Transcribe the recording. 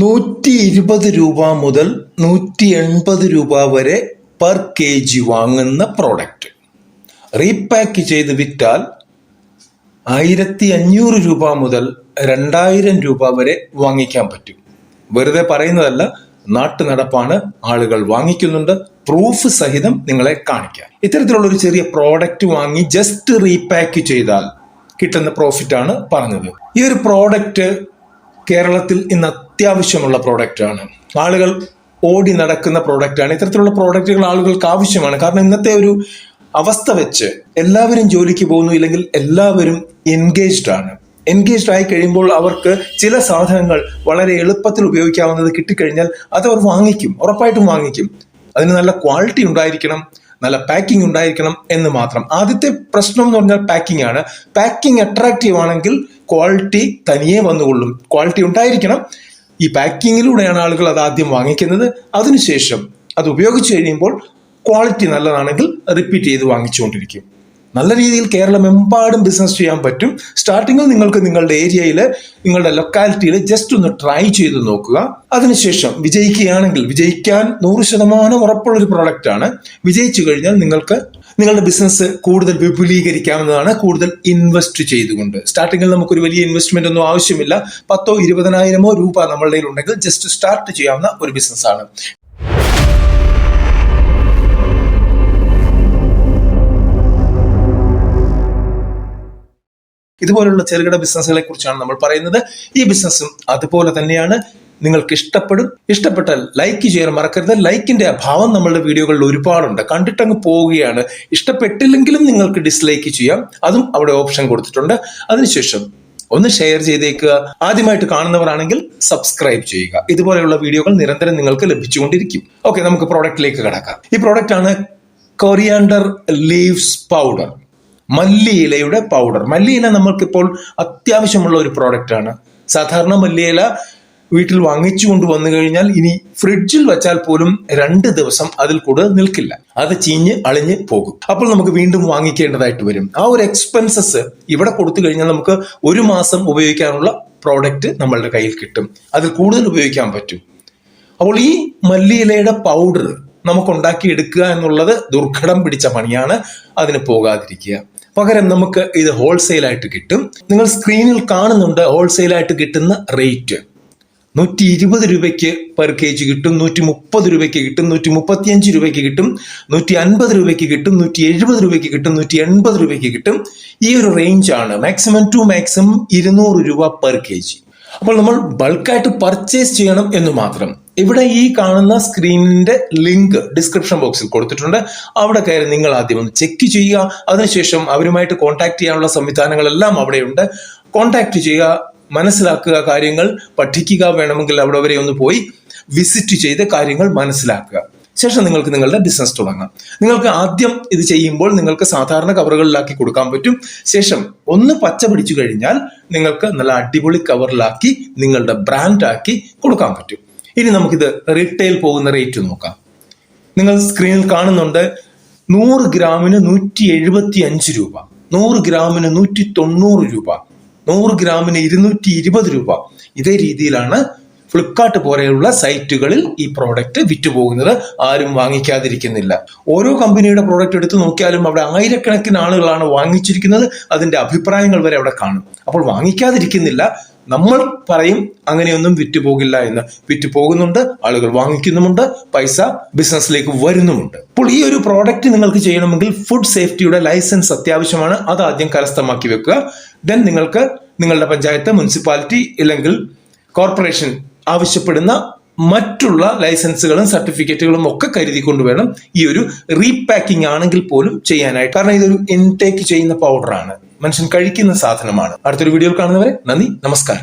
നൂറ്റി ഇരുപത് രൂപ മുതൽ നൂറ്റി എൺപത് രൂപ വരെ പെർ കെ ജി വാങ്ങുന്ന പ്രോഡക്റ്റ് റീപാക്ക് ചെയ്ത് വിറ്റാൽ ആയിരത്തി അഞ്ഞൂറ് രൂപ മുതൽ രണ്ടായിരം രൂപ വരെ വാങ്ങിക്കാൻ പറ്റും. വെറുതെ പറയുന്നതല്ല നാട്ടു നടപ്പാണ് ആളുകൾ വാങ്ങിക്കുന്നുണ്ട്. പ്രൂഫ് സഹിതം നിങ്ങളെ കാണിക്കാം. ഇത്തരത്തിലുള്ള ഒരു ചെറിയ പ്രോഡക്റ്റ് വാങ്ങി ജസ്റ്റ് റീപാക്ക് ചെയ്താൽ കിട്ടുന്ന പ്രോഫിറ്റ് ആണ് പറഞ്ഞത്. ഈ ഒരു പ്രോഡക്റ്റ് കേരളത്തിൽ ഇന്ന് അത്യാവശ്യമുള്ള പ്രോഡക്റ്റാണ് ആളുകൾ ഓടി നടക്കുന്ന പ്രോഡക്റ്റാണ് ഇത്തരത്തിലുള്ള പ്രോഡക്റ്റുകൾ ആളുകൾക്ക് ആവശ്യമാണ്. കാരണം ഇന്നത്തെ ഒരു അവസ്ഥ വെച്ച് എല്ലാവരും ജോലിക്ക് പോകുന്നു ഇല്ലെങ്കിൽ എല്ലാവരും എൻഗേജ്ഡ് ആണ്. എൻഗേജ്ഡ് ആയി കഴിയുമ്പോൾ അവർക്ക് ചില സാധനങ്ങൾ വളരെ എളുപ്പത്തിൽ ഉപയോഗിക്കാവുന്നത് കിട്ടിക്കഴിഞ്ഞാൽ അത് അവർ വാങ്ങിക്കും. ഉറപ്പായിട്ടും വാങ്ങിക്കും. അതിന് നല്ല ക്വാളിറ്റി ഉണ്ടായിരിക്കണം. നല്ല പാക്കിംഗ് ഉണ്ടായിരിക്കണം എന്ന് മാത്രം. ആദ്യത്തെ പ്രശ്നം എന്ന് പറഞ്ഞാൽ പാക്കിംഗ് ആണ്. പാക്കിംഗ് അട്രാക്റ്റീവ് ആണെങ്കിൽ ക്വാളിറ്റി തനിയെ വന്നുകൊള്ളും. ക്വാളിറ്റി ഉണ്ടായിരിക്കണം. ഈ പാക്കിങ്ങിലൂടെയാണ് ആളുകൾ അത് ആദ്യം വാങ്ങിക്കുന്നത്. അതിനുശേഷം അത് ഉപയോഗിച്ച് കഴിയുമ്പോൾ ക്വാളിറ്റി നല്ലതാണെങ്കിൽ റിപ്പീറ്റ് ചെയ്ത് വാങ്ങിച്ചുകൊണ്ടിരിക്കും. നല്ല രീതിയിൽ കേരളമെമ്പാടും ബിസിനസ് ചെയ്യാൻ പറ്റും. സ്റ്റാർട്ടിങ്ങിൽ നിങ്ങൾക്ക് നിങ്ങളുടെ ഏരിയയിൽ നിങ്ങളുടെ ലൊക്കാലിറ്റിയിൽ ജസ്റ്റ് ഒന്ന് ട്രൈ ചെയ്ത് നോക്കുക. അതിനുശേഷം വിജയിക്കുകയാണെങ്കിൽ വിജയിക്കാൻ നൂറ് ശതമാനം ഉറപ്പുള്ള ഒരു പ്രോഡക്റ്റ് ആണ്. വിജയിച്ചു കഴിഞ്ഞാൽ നിങ്ങൾക്ക് നിങ്ങളുടെ ബിസിനസ് കൂടുതൽ വിപുലീകരിക്കാവുന്നതാണ് കൂടുതൽ ഇൻവെസ്റ്റ് ചെയ്തുകൊണ്ട്. സ്റ്റാർട്ടിങ്ങിൽ നമുക്കൊരു വലിയ ഇൻവെസ്റ്റ്മെന്റ് ഒന്നും ആവശ്യമില്ല. പത്തോ ഇരുപതിനായിരമോ രൂപ നമ്മളുടെ ഉണ്ടെങ്കിൽ ജസ്റ്റ് സ്റ്റാർട്ട് ചെയ്യാവുന്ന ഒരു ബിസിനസ് ആണ്. ഇതുപോലുള്ള ചെറുകിട ബിസിനസ്സുകളെ കുറിച്ചാണ് നമ്മൾ പറയുന്നത്. ഈ ബിസിനസ്സും അതുപോലെ തന്നെയാണ്. നിങ്ങൾക്ക് ഇഷ്ടപ്പെടും ഇഷ്ടപ്പെട്ടാൽ ലൈക്ക് ചെയ്യാൻ മറക്കരുത്. ലൈക്കിന്റെ അഭാവം നമ്മളുടെ വീഡിയോകളിൽ ഒരുപാടുണ്ട്. കണ്ടിട്ടങ്ങ് പോവുകയാണ്. ഇഷ്ടപ്പെട്ടില്ലെങ്കിലും നിങ്ങൾക്ക് ഡിസ്ലൈക്ക് ചെയ്യാം. അതും അവിടെ ഓപ്ഷൻ കൊടുത്തിട്ടുണ്ട്. അതിനുശേഷം ഒന്ന് ഷെയർ ചെയ്തേക്കുക. ആദ്യമായിട്ട് കാണുന്നവരാണെങ്കിൽ സബ്സ്ക്രൈബ് ചെയ്യുക. ഇതുപോലെയുള്ള വീഡിയോകൾ നിരന്തരം നിങ്ങൾക്ക് ലഭിച്ചുകൊണ്ടിരിക്കും. ഓക്കെ നമുക്ക് പ്രോഡക്റ്റിലേക്ക് കടക്കാം. ഈ പ്രോഡക്റ്റ് ആണ് കൊറിയാണ്ടർ ലീവ്സ് പൗഡർ മല്ലിയിലയുടെ പൗഡർ മല്ലിയില നമ്മൾക്കിപ്പോൾ അത്യാവശ്യമുള്ള ഒരു പ്രോഡക്റ്റ് ആണ്. സാധാരണ മല്ലിയില വീട്ടിൽ വാങ്ങിച്ചു കൊണ്ട് വന്നു കഴിഞ്ഞാൽ ഇനി ഫ്രിഡ്ജിൽ വെച്ചാൽ പോലും രണ്ട് ദിവസം അതിൽ കൂടുതൽ നിൽക്കില്ല. അത് ചീഞ്ഞ് അളിഞ്ഞ് പോകും. അപ്പോൾ നമുക്ക് വീണ്ടും വാങ്ങിക്കേണ്ടതായിട്ട് വരും. ആ ഒരു എക്സ്പെൻസസ് ഇവിടെ കൊടുത്തു കഴിഞ്ഞാൽ നമുക്ക് ഒരു മാസം ഉപയോഗിക്കാനുള്ള പ്രോഡക്റ്റ് നമ്മളുടെ കയ്യിൽ കിട്ടും. അതിൽ കൂടുതൽ ഉപയോഗിക്കാൻ പറ്റും. അപ്പോൾ ഈ മല്ലിയിലയുടെ പൗഡർ നമുക്ക് ഉണ്ടാക്കിയെടുക്കുക എന്നുള്ളത് ദുർഘടം പിടിച്ച പണിയാണ്. അതിന് പോകാതിരിക്കുക. പകരം നമുക്ക് ഇത് ഹോൾസെയിൽ ആയിട്ട് കിട്ടും. നിങ്ങൾ സ്ക്രീനിൽ കാണുന്നുണ്ട് ഹോൾസെയിലായിട്ട് കിട്ടുന്ന റേറ്റ് നൂറ്റി ഇരുപത് രൂപയ്ക്ക് പെർ കെ ജി കിട്ടും നൂറ്റി മുപ്പത് രൂപയ്ക്ക് കിട്ടും നൂറ്റി മുപ്പത്തിയഞ്ച് രൂപയ്ക്ക് കിട്ടും നൂറ്റി അൻപത് രൂപയ്ക്ക് കിട്ടും നൂറ്റി എഴുപത് രൂപയ്ക്ക് കിട്ടും നൂറ്റി എൺപത് രൂപയ്ക്ക് കിട്ടും. ഈ ഒരു റേഞ്ച് ആണ് മാക്സിമം ടു മാക്സിമം ഇരുന്നൂറ് രൂപ പെർ കെ ജി അപ്പോൾ നമ്മൾ ബൾക്കായിട്ട് പർച്ചേസ് ചെയ്യണം എന്ന് മാത്രം. ഇവിടെ ഈ കാണുന്ന സ്ക്രീനിന്റെ ലിങ്ക് ഡിസ്ക്രിപ്ഷൻ ബോക്സിൽ കൊടുത്തിട്ടുണ്ട്. അവിടെ കയറി നിങ്ങൾ ആദ്യം ഒന്ന് ചെക്ക് ചെയ്യുക. അതിനുശേഷം അവരുമായിട്ട് കോൺടാക്ട് ചെയ്യാനുള്ള സംവിധാനങ്ങളെല്ലാം അവിടെയുണ്ട്. കോൺടാക്ട് ചെയ്യുക. മനസ്സിലാക്കുക കാര്യങ്ങൾ പഠിക്കുക വേണമെങ്കിൽ അവിടെ വരെ ഒന്ന് പോയി വിസിറ്റ് ചെയ്ത് കാര്യങ്ങൾ മനസ്സിലാക്കുക. ശേഷം നിങ്ങൾക്ക് നിങ്ങളുടെ ബിസിനസ് തുടങ്ങാം. നിങ്ങൾക്ക് ആദ്യം ഇത് ചെയ്യുമ്പോൾ നിങ്ങൾക്ക് സാധാരണ കവറുകളിലാക്കി കൊടുക്കാൻ പറ്റും. ശേഷം ഒന്ന് പച്ച പിടിച്ചു കഴിഞ്ഞാൽ നിങ്ങൾക്ക് നല്ല അടിപൊളി കവറിലാക്കി നിങ്ങളുടെ ബ്രാൻഡാക്കി കൊടുക്കാൻ പറ്റും. ഇനി നമുക്കിത് റീറ്റെയിൽ പോകുന്ന റേറ്റ് നോക്കാം. നിങ്ങൾ സ്ക്രീനിൽ കാണുന്നുണ്ട് നൂറ് ഗ്രാമിന് നൂറ്റി എഴുപത്തി അഞ്ച് രൂപ. നൂറ് ഗ്രാമിന് നൂറ്റി തൊണ്ണൂറ് രൂപ. നൂറ് ഗ്രാമിന് ഇരുന്നൂറ്റി ഇരുപത് രൂപ. ഇതേ രീതിയിലാണ് ഫ്ലിപ്കാർട്ട് പോലെയുള്ള സൈറ്റുകളിൽ ഈ പ്രോഡക്റ്റ് വിറ്റുപോകുന്നത് ആരും വാങ്ങിക്കാതിരിക്കുന്നില്ല. ഓരോ കമ്പനിയുടെ പ്രോഡക്റ്റ് എടുത്ത് നോക്കിയാലും അവിടെ ആയിരക്കണക്കിന് ആളുകളാണ് വാങ്ങിച്ചിരിക്കുന്നത്. അതിന്റെ അഭിപ്രായങ്ങൾ വരെ അവിടെ കാണും. അപ്പോൾ വാങ്ങിക്കാതിരിക്കുന്നില്ല. നമ്മൾ പറയും അങ്ങനെയൊന്നും വിറ്റുപോകില്ല എന്ന്. വിറ്റ് പോകുന്നുണ്ട് ആളുകൾ വാങ്ങിക്കുന്നുമുണ്ട് പൈസ ബിസിനസ്സിലേക്ക് വരുന്നുമുണ്ട്. അപ്പോൾ ഈ ഒരു പ്രോഡക്റ്റ് നിങ്ങൾക്ക് ചെയ്യണമെങ്കിൽ ഫുഡ് സേഫ്റ്റിയുടെ ലൈസൻസ് അത്യാവശ്യമാണ്. അത് ആദ്യം കരസ്ഥമാക്കി വെക്കുക. ദെൻ നിങ്ങൾക്ക് നിങ്ങളുടെ പഞ്ചായത്ത് മുനിസിപ്പാലിറ്റി അല്ലെങ്കിൽ കോർപ്പറേഷൻ ആവശ്യപ്പെടുന്ന മറ്റുള്ള ലൈസൻസുകളും സർട്ടിഫിക്കറ്റുകളും ഒക്കെ കരുതി കൊണ്ടുവേണം ഈ ഒരു റീപാക്കിംഗ് ആണെങ്കിൽ പോലും ചെയ്യാനായിട്ട്. കാരണം ഇതൊരു ഇൻടേക്ക് ചെയ്യുന്ന പൗഡറാണ് മനുഷ്യൻ കഴിക്കുന്ന സാധനമാണ്. അടുത്തൊരു വീഡിയോയിൽ കാണുന്നവരെ നന്ദി നമസ്കാരം.